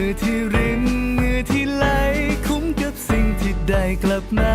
มือที่ริมมือที่ไหลคุ้มกับสิ่งที่ได้กลับมา